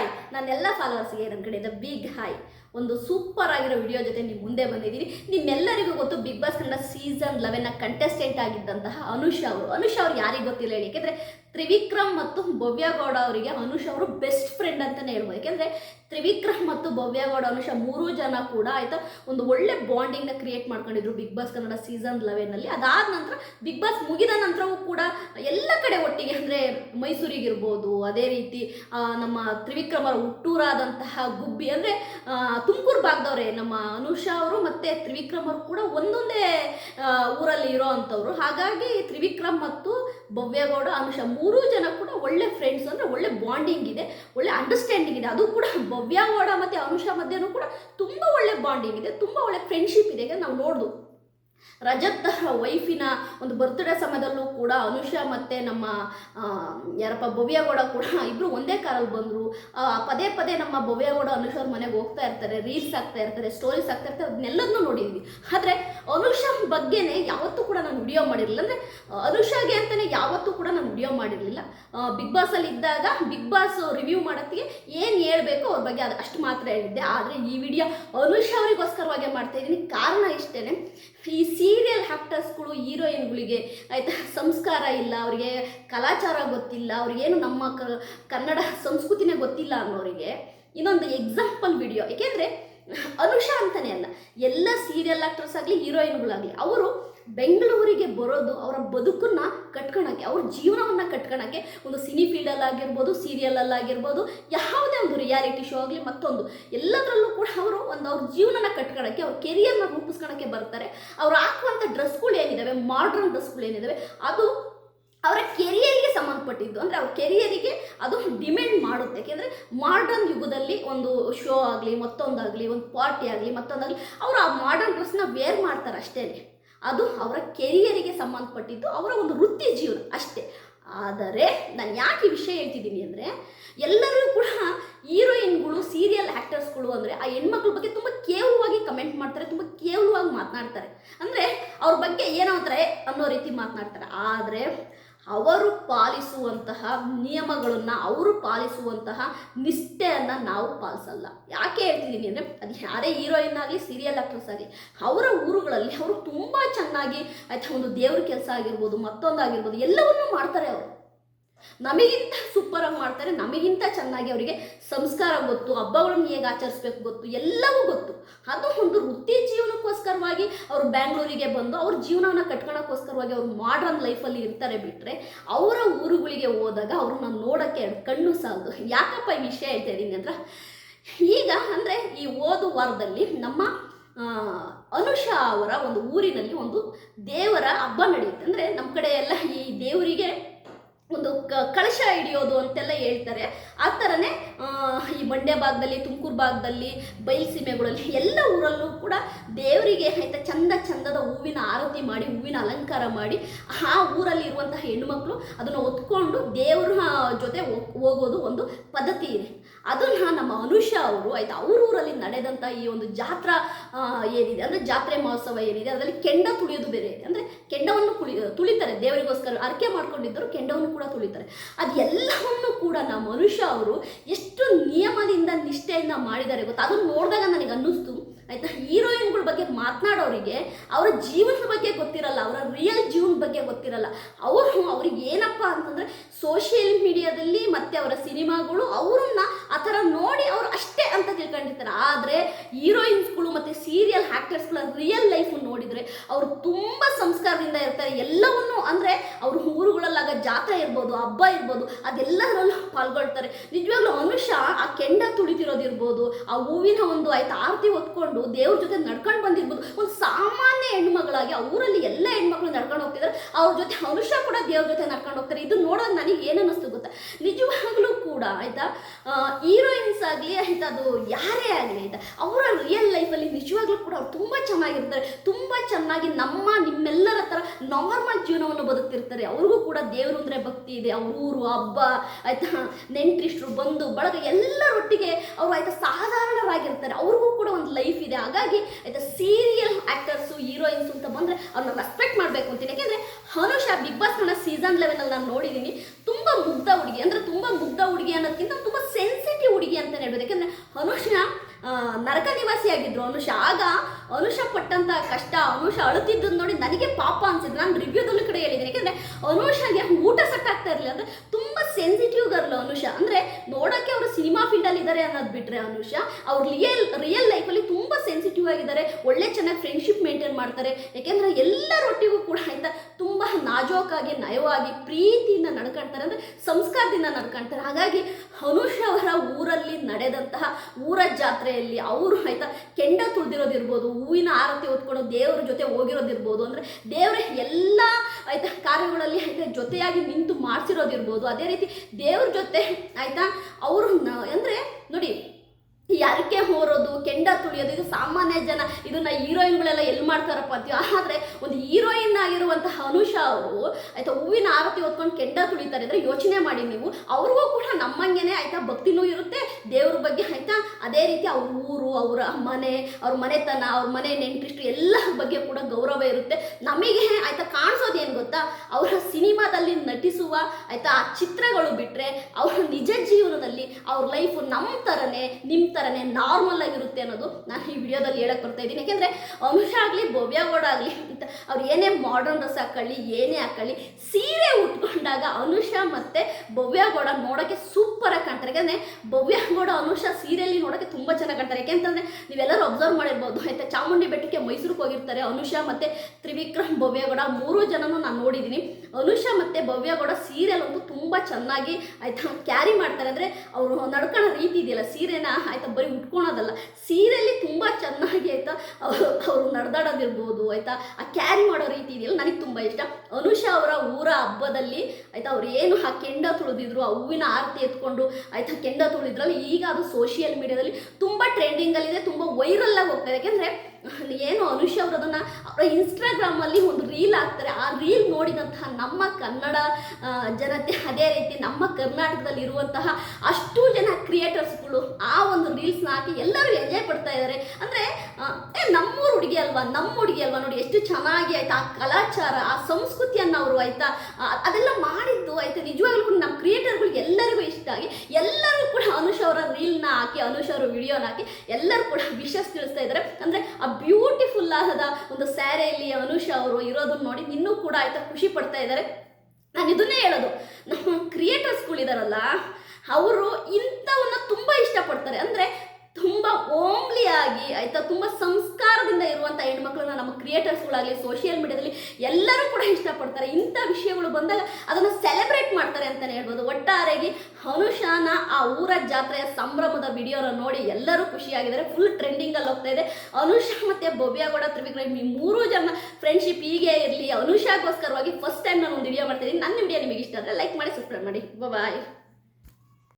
Hi ನನ್ನೆಲ್ಲ ಫಾಲೋವರ್ಸ್ಗೆ ನನ್ನ ಕಡೆಯಿಂದ ಬಿಗ್ ಹಾಯ್ ಒಂದು ಸೂಪರ್ ಆಗಿರೋ ವಿಡಿಯೋ ಜೊತೆ ನಿಮ್ಮ ಮುಂದೆ ಬಂದಿದ್ದೀನಿ ನಿಮ್ಮೆಲ್ಲರಿಗೂ ಗೊತ್ತು ಬಿಗ್ ಬಾಸ್ ಕನ್ನಡ ಸೀಸನ್ ಲೆವೆನ್ನ ಕಂಟೆಸ್ಟೆಂಟ್ ಆಗಿದ್ದಂತಹ ಅನುಷಾ ಅವರು. ಅನುಷಾ ಅವ್ರು ಯಾರಿಗೆ ಗೊತ್ತಿಲ್ಲ ಹೇಳಿ. ಯಾಕೆಂದರೆ ತ್ರಿವಿಕ್ರಮ್ ಮತ್ತು ಭವ್ಯಗೌಡ ಅವರಿಗೆ ಅನುಷ ಅವರು ಬೆಸ್ಟ್ ಫ್ರೆಂಡ್ ಅಂತಲೇ ಹೇಳ್ಬೋದು. ಯಾಕೆಂದರೆ ತ್ರಿವಿಕ್ರಮ್ ಮತ್ತು ಭವ್ಯಗೌಡ, ಅನುಷ ಮೂರೂ ಜನ ಕೂಡ ಆಯಿತಾ ಒಂದು ಒಳ್ಳೆ ಬಾಂಡಿಂಗ್ನ ಕ್ರಿಯೇಟ್ ಮಾಡ್ಕೊಂಡಿದ್ರು ಬಿಗ್ ಬಾಸ್ ಕನ್ನಡ ಸೀಸನ್ ಲೆವೆನಲ್ಲಿ ಅದಾದ ನಂತರ ಬಿಗ್ ಬಾಸ್ ಮುಗಿದ ನಂತರವೂ ಕೂಡ ಎಲ್ಲ ಕಡೆ ಒಟ್ಟಿಗೆ ಅಂದರೆ ಮೈಸೂರಿಗಿರ್ಬೋದು ಅದೇ ರೀತಿ ನಮ್ಮ ತ್ರಿವಿಕ್ರಮ್ ಅವರ ಹುಟ್ಟೂರಾದಂತಹ ಗುಬ್ಬಿ ಅಂದರೆ ತುಮಕೂರು ಭಾಗದವರೇ, ನಮ್ಮ ಅನುಷ ಅವರು ಮತ್ತು ತ್ರಿವಿಕ್ರಮ್ ಅವರು ಕೂಡ ಒಂದೊಂದೇ ಊರಲ್ಲಿ ಇರೋ ಅಂಥವ್ರು. ಹಾಗಾಗಿ ತ್ರಿವಿಕ್ರಮ್ ಮತ್ತು ಭವ್ಯಗೌಡ ಅನುಷ ಮೂರೂ ಜನ ಕೂಡ ಒಳ್ಳೆ ಫ್ರೆಂಡ್ಸ್ ಅಂದರೆ ಒಳ್ಳೆ ಬಾಂಡಿಂಗ್ ಇದೆ, ಒಳ್ಳೆ ಅಂಡರ್ಸ್ಟ್ಯಾಂಡಿಂಗ್ ಇದೆ. ಅದು ಕೂಡ ಭವ್ಯಗೌಡ ಮತ್ತು ಅನುಷ ಮಧ್ಯನೂ ಕೂಡ ತುಂಬ ಒಳ್ಳೆ ಬಾಂಡಿಂಗ್ ಇದೆ, ತುಂಬ ಒಳ್ಳೆ ಫ್ರೆಂಡ್ಶಿಪ್ ಇದೆ ನಾವು ನೋಡ್ದು ರಜತ್ ವೈಫಿನ ಒಂದು ಬರ್ತ್ಡೇ ಸಮಯದಲ್ಲೂ ಕೂಡ ಅನುಷಾ ಮತ್ತು ನಮ್ಮ ಯಾರಪ್ಪ, ಭವ್ಯಗೌಡ ಕೂಡ ಇಬ್ಬರು ಒಂದೇ ಕಾರಲ್ಲಿ ಬಂದರು. ಪದೇ ಪದೇ ನಮ್ಮ ಭವ್ಯಗೌಡ, ಅನುಷ ಅವ್ರ ಮನೆಗೆ ಹೋಗ್ತಾ ಇರ್ತಾರೆ ರೀಲ್ಸ್ ಆಗ್ತಾ ಇರ್ತಾರೆ ಸ್ಟೋರೀಸ್ ಆಗ್ತಾ ಇರ್ತಾರೆ ಅದನ್ನೆಲ್ಲದನ್ನೂ ನೋಡಿದ್ವಿ. ಆದರೆ ಅನುಷಾ ಬಗ್ಗೆನೇ ಯಾವತ್ತೂ ಕೂಡ ನಾನು ವಿಡಿಯೋ ಮಾಡಿರಲಿಲ್ಲ. ಅಂದರೆ ಅನುಷಾಗೆ ಅಂತಲೇ ಯಾವತ್ತೂ ಕೂಡ ನಾನು ವಿಡಿಯೋ ಮಾಡಿರಲಿಲ್ಲ. ಬಿಗ್ ಬಾಸಲ್ಲಿ ಇದ್ದಾಗ ಬಿಗ್ ಬಾಸ್ ರಿವ್ಯೂ ಮಾಡೋತ್ತಿಗೆ ಏನು ಹೇಳಬೇಕು, ಅವ್ರ ಬಗ್ಗೆ ಅದು ಅಷ್ಟು ಮಾತ್ರ ಹೇಳಿದ್ದೆ. ಆದರೆ ಈ ವಿಡಿಯೋ ಅನುಷ್ ಅವರಿಗೋಸ್ಕರವಾಗಿ ಮಾಡ್ತಾ ಇದ್ದೀನಿ. ಕಾರಣ ಇಷ್ಟೇ ಈ ಸೀರಿಯಲ್ ಆ್ಯಕ್ಟರ್ಸ್ಗಳು ಹೀರೋಯಿನ್ಗಳಿಗೆ ಆಯಿತಾ, ಸಂಸ್ಕಾರ ಇಲ್ಲ, ಅವರಿಗೆ ಕಲಾಚಾರ ಗೊತ್ತಿಲ್ಲ ಅವ್ರಿಗೇನು ನಮ್ಮ ಕನ್ನಡ ಸಂಸ್ಕೃತಿನೇ ಗೊತ್ತಿಲ್ಲ ಅನ್ನೋರಿಗೆ ಇನ್ನೊಂದು ಎಕ್ಸಾಂಪಲ್ ವಿಡಿಯೋ ಏಕೆಂದರೆ ಅನುಷಾ ಅಂತಲೇ ಅಲ್ಲ, ಎಲ್ಲ ಸೀರಿಯಲ್ ಆ್ಯಕ್ಟರ್ಸ್ ಆಗಲಿ ಹೀರೋಯಿನ್ಗಳಾಗಲಿ ಅವರು ಬೆಂಗಳೂರಿಗೆ ಬರೋದು ಅವರ ಬದುಕನ್ನು ಕಟ್ಕೊಳಕ್ಕೆ ಅವ್ರ ಜೀವನವನ್ನು ಕಟ್ಕೊಳಕ್ಕೆ ಒಂದು ಸಿನಿ ಫೀಲ್ಡಲ್ಲಾಗಿರ್ಬೋದು, ಸೀರಿಯಲಲ್ಲಾಗಿರ್ಬೋದು, ಯಾವುದೇ ಒಂದು ರಿಯಾಲಿಟಿ ಶೋ ಆಗಲಿ ಮತ್ತೊಂದು, ಎಲ್ಲದರಲ್ಲೂ ಕೂಡ ಅವರು ಒಂದು ಅವ್ರ ಜೀವನನ ಕಟ್ಕೊಳಕ್ಕೆ ಅವ್ರ ಕೆರಿಯರ್ನ ರೂಪಿಸ್ಕೊಳಕ್ಕೆ ಬರ್ತಾರೆ. ಅವ್ರು ಹಾಕುವಂಥ ಡ್ರೆಸ್ಗಳು ಏನಿದ್ದಾವೆ ಮಾಡ್ರನ್ ಡ್ರೆಸ್ಗಳು ಏನಿದ್ದಾವೆ ಅದು ಅವರ ಕೆರಿಯರಿಗೆ ಸಂಬಂಧಪಟ್ಟಿದ್ದು. ಅಂದರೆ ಅವ್ರ ಕೆರಿಯರಿಗೆ ಅದು ಡಿಮೆಂಡ್ ಮಾಡುತ್ತೆ. ಯಾಕೆಂದರೆ ಮಾಡರ್ನ್ ಯುಗದಲ್ಲಿ ಒಂದು ಶೋ ಆಗಲಿ, ಮತ್ತೊಂದಾಗಲಿ, ಒಂದು ಪಾರ್ಟಿ ಆಗಲಿ, ಮತ್ತೊಂದಾಗಲಿ, ಅವರು ಆ ಮಾಡರ್ನ್ ಡ್ರೆಸ್ನ ವೇರ್ ಮಾಡ್ತಾರೆ ಅಷ್ಟೇ ಅದು ಅವರ ಕೆರಿಯರಿಗೆ ಸಂಬಂಧಪಟ್ಟಿದ್ದು ಅವರ ಒಂದು ವೃತ್ತಿ ಜೀವನ ಅಷ್ಟೇ. ಆದರೆ ನಾನು ಯಾಕೆ ಈ ವಿಷಯ ಹೇಳ್ತಿದ್ದೀನಿ ಅಂದರೆ, ಎಲ್ಲರೂ ಕೂಡ ಹೀರೋಯಿನ್ಗಳು ಸೀರಿಯಲ್ ಆ್ಯಕ್ಟರ್ಸ್ಗಳು ಅಂದರೆ ಆ ಹೆಣ್ಮಕ್ಳ ಬಗ್ಗೆ ತುಂಬ ಕೇವಲವಾಗಿ ಕಮೆಂಟ್ ಮಾಡ್ತಾರೆ, ತುಂಬ ಕೇವಲವಾಗಿ ಮಾತನಾಡ್ತಾರೆ. ಅಂದರೆ ಅವ್ರ ಬಗ್ಗೆ ಏನೋ ಅಂತಾರೆ ಅನ್ನೋ ರೀತಿ ಮಾತನಾಡ್ತಾರೆ. ಆದರೆ ಅವರು ಪಾಲಿಸುವಂತಹ ನಿಯಮಗಳನ್ನು ಅವರು ಪಾಲಿಸುವಂತಹ ನಿಷ್ಠೆಯನ್ನು ನಾವು ಪಾಲಿಸಲ್ಲ. ಯಾಕೆ ಹೇಳ್ತಿದ್ದೀನಿ ಅಂದರೆ, ಅದು ಯಾರೇ ಹೀರೋಯಿನ್ ಆಗಲಿ ಸೀರಿಯಲ್ ಆ್ಯಕ್ಟ್ರೆಸ್ ಆಗಲಿ, ಅವರ ಊರುಗಳಲ್ಲಿ ಅವರು ತುಂಬ ಚೆನ್ನಾಗಿ ಆಯ್ತಾ ಒಂದು ದೇವ್ರ ಕೆಲಸ ಆಗಿರ್ಬೋದು ಮತ್ತೊಂದಾಗಿರ್ಬೋದು ಎಲ್ಲವನ್ನೂ ಮಾಡ್ತಾರೆ ಅವರು. ನಮಗಿಂತ ಸೂಪರಾಗಿ ಮಾಡ್ತಾರೆ, ನಮಗಿಂತ ಚೆನ್ನಾಗಿ ಅವರಿಗೆ ಸಂಸ್ಕಾರ ಗೊತ್ತು, ಹಬ್ಬಗಳನ್ನು ಹೇಗೆ ಆಚರಿಸ್ಬೇಕು ಗೊತ್ತು, ಎಲ್ಲವೂ ಗೊತ್ತು. ಅದು ಒಂದು ವೃತ್ತಿ ಜೀವನಕ್ಕೋಸ್ಕರವಾಗಿ ಅವರು ಬ್ಯಾಂಗ್ಳೂರಿಗೆ ಬಂದು ಅವ್ರ ಜೀವನವನ್ನ ಕಟ್ಕೊಳಕ್ಕೋಸ್ಕರವಾಗಿ ಅವ್ರು ಮಾಡ್ರನ್ ಲೈಫಲ್ಲಿ ಇರ್ತಾರೆ ಬಿಟ್ಟರೆ ಅವರ ಊರುಗಳಿಗೆ ಹೋದಾಗ ಅವ್ರನ್ನ ನೋಡೋಕ್ಕೆ ಕಣ್ಣು ಸಾಲದು ಯಾಕಪ್ಪ ಈ ವಿಷಯ ಹೇಳ್ತಾ ಇದ್ದೀನಿ ಅಂದ್ರೆ ಈಗ ಅಂದರೆ ಈ ಓದು ವಾರದಲ್ಲಿ ನಮ್ಮ ಅನುಷಾ ಅವರ ಒಂದು ಊರಿನಲ್ಲಿ ಒಂದು ದೇವರ ಹಬ್ಬ ನಡೆಯುತ್ತೆ. ಅಂದರೆ ನಮ್ಮ ಕಡೆ ಎಲ್ಲ ಈ ದೇವರಿಗೆ ಒಂದು ಕ, ಕಳಶ ಹಿಡಿಯೋದು ಅಂತೆಲ್ಲ ಹೇಳ್ತಾರೆ. ಆ ಥರನೇ ಈ ಮಂಡ್ಯ ಭಾಗದಲ್ಲಿ, ತುಮಕೂರು ಭಾಗದಲ್ಲಿ, ಬಯಲುಸೀಮೆಗಳಲ್ಲಿ ಎಲ್ಲ ಊರಲ್ಲೂ ಕೂಡ ದೇವರಿಗೆ ಆಯ್ತಾ ಚಂದ ಚಂದದ ಹೂವಿನ ಆರತಿ ಮಾಡಿ, ಹೂವಿನ ಅಲಂಕಾರ ಮಾಡಿ, ಆ ಊರಲ್ಲಿ ಇರುವಂತಹ ಹೆಣ್ಣುಮಕ್ಕಳು ಅದನ್ನು ಒತ್ಕೊಂಡು ದೇವರ ಜೊತೆ ಹೋಗೋದು ಒಂದು ಪದ್ಧತಿ ಇದೆ. ಅದನ್ನು ನಮ್ಮ ಅನುಷ ಅವರು, ಆಯ್ತಾ ಅವ್ರ ಊರಲ್ಲಿ ನಡೆದಂಥ ಈ ಒಂದು ಜಾತ್ರಾ ಏನಿದೆ ಅಂದರೆ ಜಾತ್ರೆ ಮಹೋತ್ಸವ ಏನಿದೆ, ಅದರಲ್ಲಿ ಕೆಂಡ ತುಳಿಯೋದು ಬೇರೆ ಇದೆ. ಅಂದರೆ ಕೆಂಡವನ್ನು ಕುಳಿ, ತುಳಿತಾರೆ, ದೇವರಿಗೋಸ್ಕರ ಅರ್ಕೆ ಮಾಡ್ಕೊಂಡಿದ್ದರು ಕೆಂಡವನ್ನು ಕೂಡ ತುಳಿತಾರೆ. ಅದೆಲ್ಲವನ್ನು ಕೂಡ ನಮ್ಮ ಮನುಷ್ಯ ಅವರು ಎಷ್ಟು ನಿಯಮದಿಂದ ನಿಷ್ಠೆಯಿಂದ ಮಾಡಿದ್ದಾರೆ ಗೊತ್ತಾ? ಅದನ್ನು ನೋಡಿದಾಗ ನನಗೆ ಅನ್ನಿಸ್ತು ಆಯ್ತಾ? ಹೀರೋಯಿನ್ಗಳ ಬಗ್ಗೆ ಮಾತನಾಡೋರಿಗೆ ಅವರ ಜೀವನದ ಬಗ್ಗೆ ಗೊತ್ತಿರಲ್ಲ, ಅವರ ರಿಯಲ್ ಜೀವನ ಬಗ್ಗೆ ಗೊತ್ತಿರಲ್ಲ. ಅವರು ಅವ್ರಿಗೆ ಏನಪ್ಪ ಅಂತಂದರೆ ಸೋಷಿಯಲ್ ಮೀಡಿಯಾದಲ್ಲಿ ಮತ್ತು ಅವರ ಸಿನಿಮಾಗಳು ಅವರನ್ನ ಆ ಥರ ನೋಡಿ ಅವರು ಅಷ್ಟೇ ಅಂತ ತಿಳ್ಕೊಂಡಿರ್ತಾರೆ. ಆದರೆ ಹೀರೋಯಿನ್ಸ್ಗಳು ಮತ್ತು ಸೀರಿಯಲ್ ಆ್ಯಕ್ಟರ್ಸ್ಗಳ ರಿಯಲ್ ಲೈಫ್ ನೋಡಿದರೆ ಅವರು ತುಂಬ ಸಂಸ್ಕಾರದಿಂದ ಇರ್ತಾರೆ. ಎಲ್ಲವನ್ನು ಅಂದರೆ ಅವ್ರ ಊರುಗಳಲ್ಲಾಗ ಜಾತ್ರೆ ಇರ್ಬೋದು, ಹಬ್ಬ ಇರ್ಬೋದು, ಅದೆಲ್ಲದರಲ್ಲೂ ಪಾಲ್ಗೊಳ್ತಾರೆ. ನಿಜವಾಗ್ಲೂ ಮನುಷ್ಯ ಆ ಕೆಂಡ ತುಳಿತಿರೋದಿರ್ಬೋದು, ಆ ಹೂವಿನ ಒಂದು ಆಯ್ತು ಆರತಿ ಹೊತ್ಕೊಂಡು ದೇವ್ರ ಜೊತೆ ನಡ್ಕೊಂಡು ಬಂದಿರ್ಬೋದು. ಒಂದು ಸಾಮಾನ್ಯ ಹೆಣ್ಮಗಳಾಗಿ ಆ ಊರಲ್ಲಿ ಎಲ್ಲ ಹೆಣ್ಮಕ್ಳು ನಡ್ಕೊಂಡು ಹೋಗ್ತಿದ್ದಾರೆ ಅವ್ರ ಜೊತೆ ಮನುಷ್ಯ ಕೂಡ ದೇವ್ರ ಜೊತೆ ನಡ್ಕೊಂಡು ಹೋಗ್ತಾರೆ. ಇದು ನೋಡೋದು ನನಗೆ ಏನನ್ನಿಸ್ತು ಗೊತ್ತಾ? ನಿಜವಾಗ್ಲೂ ಕೂಡ ಆಯ್ತಾ? ಹೀರೋಯಿನ್ಸ್ ಆಗಲಿ ಆಯಿತಾ, ಅದು ಯಾರೇ ಆಗಲಿ ಆಯ್ತಾ? ಅವರ ರಿಯಲ್ ಲೈಫಲ್ಲಿ ನಿಜವಾಗ್ಲೂ ಕೂಡ ಅವ್ರು ತುಂಬ ಚೆನ್ನಾಗಿರ್ತಾರೆ. ತುಂಬ ಚೆನ್ನಾಗಿ ನಮ್ಮ, ನಿಮ್ಮೆಲ್ಲರ ಥರ ನಾರ್ಮಲ್ ಜೀವನವನ್ನು ಬದುಕ್ತಿರ್ತಾರೆ. ಅವ್ರಿಗೂ ಕೂಡ ದೇವರು ಅಂದರೆ ಭಕ್ತಿ ಇದೆ. ಅವ್ರ ಊರು, ಹಬ್ಬ, ಆಯ್ತಾ? ನೆಂಟ್ರಿಷ್ಟರು, ಬಂಧು, ಬಳಗ ಎಲ್ಲರೊಟ್ಟಿಗೆ ಅವರು ಆಯಿತಾ ಸಾಧಾರಣರಾಗಿರ್ತಾರೆ. ಅವ್ರಿಗೂ ಕೂಡ ಒಂದು ಲೈಫ್ ಇದೆ. ಹಾಗಾಗಿ ಆಯಿತಾ ಸೀರಿಯಲ್ ಆ್ಯಕ್ಟರ್ಸು ಹೀರೋಯಿನ್ಸ್ ಅಂತ ಬಂದರೆ ಅವ್ರನ್ನ ರೆಸ್ಪೆಕ್ಟ್ ಮಾಡಬೇಕು ಅಂತೀನಿ. ಯಾಕೆಂದರೆ ಹನುಷಾ ಬಿಗ್ ಬಾಸ್ ಸೀಸನ್ ಲೆವೆನಲ್ಲಿ ನಾನು ನೋಡಿದ್ದೀನಿ ತುಂಬ ಮುಗ್ಧ ಹುಡುಗಿ, ಅಂದ್ರೆ ತುಂಬಾ ಮುಗ್ಧ ಹುಡುಗಿ ಅನ್ನೋದಕ್ಕಿಂತ ತುಂಬಾ ಸೆನ್ಸಿಟಿವ್ ಹುಡುಗಿ ಅಂತ ಹೇಳ್ಬೋದು. ಯಾಕಂದ್ರೆ ಅನುಷ ನರಕ ನಿವಾಸಿ ಆಗಿದ್ರು. ಅನುಷ, ಆಗ ಅನುಷ ಪಟ್ಟಂತ ಕಷ್ಟ, ಅನುಷ ಅಳುತ್ತಿದ್ದು ನೋಡಿ ನನಗೆ ಪಾಪ ಅನ್ಸಿದ್ರು ನಾನು ರಿವ್ಯೂದಲ್ಲೂ ಕಡೆ ಹೇಳಿದ್ದೀನಿ. ಯಾಕಂದ್ರೆ ಅನುಷಗೆ ಊಟ ಸಟ್ಟಾಗ್ತಾ ಇರಲಿಲ್ಲ. ಅಂದ್ರೆ ತುಂಬಾ ಸೆನ್ಸಿಟಿವ್ ಗರ್ಲ್ ಅನುಷ. ಅಂದ್ರೆ ನೋಡಕ್ಕೆ ಅವರು ಸಿನಿಮಾ ಫೀಲ್ಡ್ ಅಲ್ಲಿ ಇದ್ದಾರೆ ಅನ್ನೋದು ಬಿಟ್ರೆ ಅನುಷ, ಅವ್ರು ರಿಯಲ್ ರಿಯಲ್ ಲೈಫಲ್ಲಿ ತುಂಬಾ ಸೆನ್ಸಿಟಿವ್ ಆಗಿದ್ದಾರೆ. ಒಳ್ಳೆ ಚೆನ್ನಾಗಿ ಫ್ರೆಂಡ್ಶಿಪ್ ಮೇಂಟೈನ್ ಮಾಡ್ತಾರೆ. ಯಾಕೆಂದ್ರೆ ಎಲ್ಲರೊಟ್ಟಿಗೂ ಕೂಡ ಆಯ್ತಾ ತುಂಬಾ ನಯವಾಗಿ ಪ್ರೀತಿಯಿಂದ ನಡ್ಕೊಳ್ತಾರೆ ಅಂದರೆ ಸಂಸ್ಕಾರದಿಂದ ನಡ್ಕೊಳ್ತಾರೆ ಹಾಗಾಗಿ ಹನುಷವರ ಊರಲ್ಲಿ ನಡೆದಂತಹ ಊರ ಜಾತ್ರೆಯಲ್ಲಿ ಅವರು ಆಯ್ತಾ ಕೆಂಡ ತುಳಿದಿರೋದಿರ್ಬೋದು, ಹೂವಿನ ಆರತಿ ಹೊತ್ಕೊಂಡು ದೇವರ ಜೊತೆ ಹೋಗಿರೋದಿರ್ಬೋದು ಅಂದರೆ ದೇವರ ಎಲ್ಲ ಆಯ್ತಾ ಕಾರ್ಯಗಳಲ್ಲಿ ಆಯ್ತಾ ಜೊತೆಯಾಗಿ ನಿಂತು ಮಾಡಿಸಿರೋದಿರ್ಬೋದು. ಅದೇ ರೀತಿ ದೇವ್ರ ಜೊತೆ ಆಯ್ತಾ ಅವರು ಅಂದರೆ ನೋಡಿ ಈ ಅರಕೆ ಹೋರೋದು, ಕೆಂಡ ತುಳಿಯೋದು, ಇದು ಸಾಮಾನ್ಯ ಜನ ಇದನ್ನ ಹೀರೋಯಿನ್ಗಳೆಲ್ಲ ಎಲ್ಲಿ ಮಾಡ್ತಾರಪ್ಪ ಅಂತೀವಿ ಆದರೆ ಒಂದು ಹೀರೋಯಿನ್ ಆಗಿರುವಂತಹ ಅನುಷ ಅವರು, ಆಯ್ತಾ, ಹೂವಿನ ಆರತಿ ಹೊತ್ಕೊಂಡು ಕೆಂಡ ತುಳಿತಾರೆ ಅಂದ್ರೆ ಯೋಚನೆ ಮಾಡಿ ನೀವು. ಅವ್ರಿಗೂ ಕೂಡ ನಮ್ಮಂಗೆನೆ ಆಯ್ತಾ ಭಕ್ತಿನೂ ಇರುತ್ತೆ. ದೇವ್ರ ಬಗ್ಗೆ ಆಯ್ತಾ, ಅದೇ ರೀತಿ ಅವ್ರ ಊರು, ಅವರ ಮನೆ, ಅವ್ರ ಮನೆತನ, ಅವ್ರ ಮನೆ ನೆಂಟ್ರಿಷ್ಟು ಎಲ್ಲ ಬಗ್ಗೆ ಕೂಡ ಗೌರವ ಇರುತ್ತೆ. ನಮಗೆ ಆಯ್ತಾ ಕಾಣಿಸೋದು ಏನು ಗೊತ್ತಾ? ಅವರ ಸಿನಿಮಾದಲ್ಲಿ ನಟಿಸುವ, ಆಯ್ತಾ ಆ ಚಿತ್ರಗಳು ಬಿಟ್ಟರೆ ಅವರ ನಿಜ ಜೀವನದಲ್ಲಿ ಅವ್ರ ಲೈಫ್ ನಮ್ಮ ಥರನೇ ನಿಮ್ಮ ಥರನೇ ನಾರ್ಮಲ್ ಆಗಿರುತ್ತೆ ಅನ್ನೋದು ನಾನು ಈ ವಿಡಿಯೋದಲ್ಲಿ ಹೇಳಕ್ಕೆ ಬರ್ತಾ ಇದ್ದೀನಿ. ಯಾಕೆಂದರೆ ಅಂಶ ಆಗಲಿ ಭವ್ಯಗೌಡ ಆಗಲಿ ಅಂತ ಅವ್ರು ಏನೇ ಮಾಡರ್ನ್ ಡ್ರೆಸ್ ಹಾಕೊಳ್ಳಿ, ಏನೇ ಹಾಕೊಳ್ಳಿ, ಸೀರೆ ಉಟ್ಕೊಂಡಾಗ ಅನುಷ ಮತ್ತು ಭವ್ಯಗೌಡ ನೋಡೋಕ್ಕೆ ಸೂಪರಾಗಿ ಕಾಣ್ತಾರೆ. ಯಾಕಂದರೆ ಭವ್ಯಗೌಡ ಅನುಷ ಸೀರೆಯಲ್ಲಿ ನೋಡೋಕ್ಕೆ ತುಂಬ ಚೆನ್ನಾಗಿ ಕಾಣ್ತಾರೆ. ಯಾಕೆಂತಂದರೆ ನೀವೆಲ್ಲರೂ ಅಬ್ಸರ್ವ್ ಮಾಡಿರ್ಬೋದು. ಆಯ್ತಾ ಚಾಮುಂಡಿ ಬೆಟ್ಟಕ್ಕೆ ಮೈಸೂರಿಗೆ ಹೋಗಿರ್ತಾರೆ ಅನುಷ ಮತ್ತು ತ್ರಿವಿಕ್ರಮ್ ಭವ್ಯಗೌಡ ಮೂರು ಜನನೂ ನಾನು ನೋಡಿದ್ದೀನಿ ಅನುಷ ಮತ್ತು ಭವ್ಯಗೌಡ ಸೀರಿಯಲ್ ಅಂತೂ ತುಂಬ ಚೆನ್ನಾಗಿ ಆಯ್ತಾ ಕ್ಯಾರಿ ಮಾಡ್ತಾರೆ. ಅಂದರೆ ಅವರು ನಡ್ಕೊಳ್ಳೋ ರೀತಿ ಇದೆಯಲ್ಲ, ಸೀರೆನ ಆಯ್ತಾ ಬರೀ ಉಟ್ಕೊಳೋದಲ್ಲ. ಸೀರೆಯಲ್ಲಿ ತುಂಬ ಚೆನ್ನಾಗಿ ಆಯ್ತಾ ಅವರು ಅವರು ನಡೆದಾಡೋದಿರ್ಬೋದು, ಆಯ್ತಾ ಆ ಕ್ಯಾರಿ ಮಾಡೋ ರೀತಿ ಇದೆಯಲ್ಲ, ನನಗೆ ತುಂಬ ಇಷ್ಟ. ಅನುಷ ಅವರ ಊರ ಹಬ್ಬದಲ್ಲಿ ಆಯ್ತಾ ಅವ್ರು ಏನು ಆ ಕೆಂಡ ತುಳಿದಿದ್ರು, ಆ ಹೂವಿನ ಆರತಿ ಎತ್ಕೊಂಡು, ಆಯ್ತಾ ಕೆಂಡ ತುಳಿದ್ರಲ್ಲಿ, ಈಗ ಅದು ಸೋಷಿಯಲ್ ಮೀಡಿಯಾದಲ್ಲಿ ತುಂಬ ಟ್ರೆಂಡಿಂಗಲ್ಲಿದೆ ತುಂಬ ವೈರಲ್ ಆಗಿ ಹೋಗ್ತಾರೆ ಯಾಕೆಂದರೆ ಏನು ಅನುಷ ಅವರು ಅದನ್ನ ಅವರ ಇನ್ಸ್ಟಾಗ್ರಾಮಲ್ಲಿ ಒಂದು ರೀಲ್ ಹಾಕ್ತಾರೆ. ಆ ರೀಲ್ ನೋಡಿದಂತಹ ನಮ್ಮ ಕನ್ನಡ ಜನತೆ ಅದೇ ರೀತಿ ನಮ್ಮ ಕರ್ನಾಟಕದಲ್ಲಿ ಇರುವಂತಹ ಅಷ್ಟು ಜನ ಕ್ರಿಯೇಟರ್ಸ್ಗಳು ಆ ಒಂದು ರೀಲ್ಸ್ನ ಹಾಕಿ ಎಲ್ಲರೂ ಎಂಜಾಯ್ ಪಡ್ತಾ ಇದ್ದಾರೆ ಅಂದರೆ ಏ, ನಮ್ಮೂರು ಹುಡುಗಿ ಅಲ್ವಾ? ನಮ್ಮ ಹುಡುಗಿ ಅಲ್ವಾ? ನೋಡಿ, ಎಷ್ಟು ಚೆನ್ನಾಗಿ ಆಯ್ತಾ? ಆ ಕಲಾಚಾರ, ಆ ಸಂಸ್ಕೃತಿಯನ್ನು ಅವರು ಆಯ್ತಾ? ಅದೆಲ್ಲ ಮಾಡಿದ್ದು ಆಯ್ತಾ? ನಿಜವಾಗ್ಲೂ ಕೂಡ ನಮ್ಮ ಕ್ರಿಯೇಟರ್ಗಳು ಎಲ್ಲರಿಗೂ ಇಷ್ಟ ಆಗಿ, ಎಲ್ಲರೂ ಕೂಡ ಅನುಷ್ ಅವರ ರೀಲ್ನ ಹಾಕಿ, ಅನುಷ್ ಅವರ ವಿಡಿಯೋನ ಹಾಕಿ ಎಲ್ಲರೂ ಕೂಡ ವಿಶಸ್ ತಿಳಿಸ್ತಾ ಇದ್ದಾರೆ ಅಂದರೆ ಆದ ಒಂದು ಸ್ಯಾರೆಯಲ್ಲಿ ಅನುಷ ಅವರು ಇರೋದನ್ನ ನೋಡಿ ಇನ್ನೂ ಕೂಡ ಆಯ್ತಾ ಖುಷಿ ಪಡ್ತಾ ಇದ್ದಾರೆ. ನಾನು ಇದನ್ನೇ ಹೇಳೋದು, ನಮ್ಮ ಕ್ರಿಯೇಟರ್ಸ್ಗಳಿದಾರಲ್ಲ ಅವರು ಇಂಥವನ್ನ ತುಂಬ ಇಷ್ಟಪಡ್ತಾರೆ. ಅಂದರೆ ತುಂಬ ಓಮ್ಲಿ ಆಗಿ ಆಯ್ತಾ ತುಂಬ ಸಂಸ್ಕಾರದಿಂದ ಇರುವಂಥ ಹೆಣ್ಮಕ್ಳನ್ನ ನಮ್ಮ ಕ್ರಿಯೇಟರ್ಸ್ಗಳಾಗಲಿ ಸೋಷಿಯಲ್ ಮೀಡಿಯಾದಲ್ಲಿ ಎಲ್ಲರೂ ಕೂಡ ಇಷ್ಟಪಡ್ತಾರೆ. ಇಂಥ ವಿಷಯಗಳು ಬಂದಾಗ ಅದನ್ನು ಸೆಲೆಬ್ರೇಟ್ ಮಾಡ್ತಾರೆ ಅಂತಲೇ ಹೇಳ್ಬೋದು. ಒಟ್ಟಾರೆಗೆ ಅನುಷ್ ಊರ ಜಾತ್ರೆಯ ಸಂಭ್ರಮದ ವಿಡಿಯೋನ ನೋಡಿ ಎಲ್ಲರೂ ಖುಷಿಯಾಗಿದ್ದಾರೆ. ಫುಲ್ ಟ್ರೆಂಡಿಂಗ್ ಅಲ್ಲಿ ಹೋಗ್ತಾ ಇದೆ. ಅನುಷಾ ಮತ್ತೆ ಭವ್ಯಗೌಡ ತ್ರಿವಿಕ್ರಮ್, ಈ ಮೂರು ಜನ ಫ್ರೆಂಡ್ಶಿಪ್ ಹೀಗೆ ಇರಲಿ. ಅನುಷಾಗೋಸ್ಕರವಾಗಿ ಫಸ್ಟ್ ಟೈಮ್ ನಾನು ಒಂದು ವಿಡಿಯೋ ಮಾಡ್ತಿದ್ದೀನಿ ನನ್ನ ವಿಡಿಯೋ ನಿಮಗೆ ಇಷ್ಟ ಆದರೆ ಲೈಕ್ ಮಾಡಿ ಸಬ್ಸ್ಕ್ರೈಬ್ ಮಾಡಿ. ಬಾಯ್